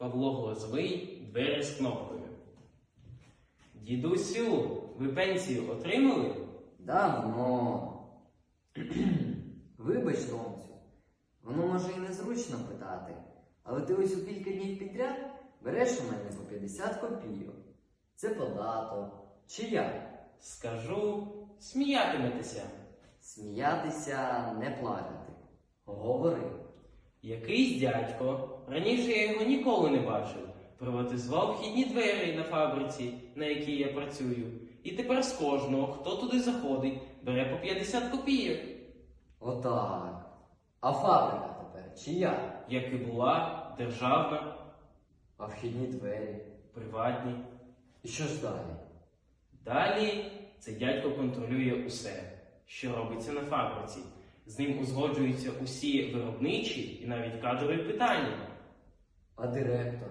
Павло Глозовий, двері з кнопкою. Дідусю, ви пенсію отримали? Давно. Вибач, Томцю, воно може і незручно питати, але ти ось у кілька днів підряд береш у мене по 50 копійок. Це податок. Чи як? Скажу, сміятиметеся. Сміятися, не плакати. Говори. Якийсь дядько, раніше я його ніколи не бачив, приватизував вхідні двері на фабриці, на якій я працюю. І тепер з кожного, хто туди заходить, бере по 50 копійок, Отак. А фабрика тепер чия? як і була державна, А вхідні двері. приватні. І що ж далі? Далі цей дядько контролює усе, що робиться на фабриці. З ним узгоджуються усі виробничі і навіть кадрові питання. А директор?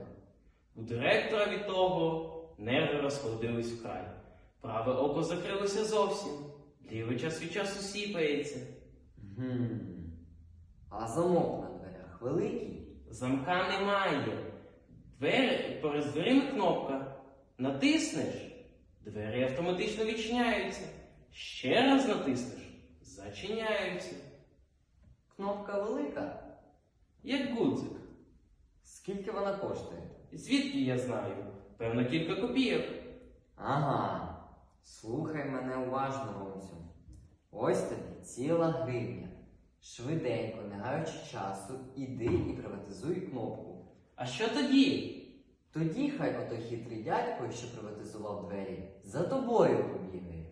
У директора від того нерви розходились вкрай. Праве око закрилося зовсім, ліве час від часу сіпається. Гм. А замок на дверях великий? Замка немає. Двері, поряд з дверима кнопка. Натиснеш, двері автоматично відчиняються. Ще раз натиснеш, зачиняються. Кнопка велика? Як гудзик. Скільки вона коштує? Звідки я знаю? Певно, кілька копійок. Ага. Слухай мене уважно, Ромцю. Ось тобі ціла гривня. Швиденько, не гаючи часу, іди і приватизуй кнопку. А що тоді? Тоді хай ото хитрий дядько, що приватизував двері, за тобою побігає.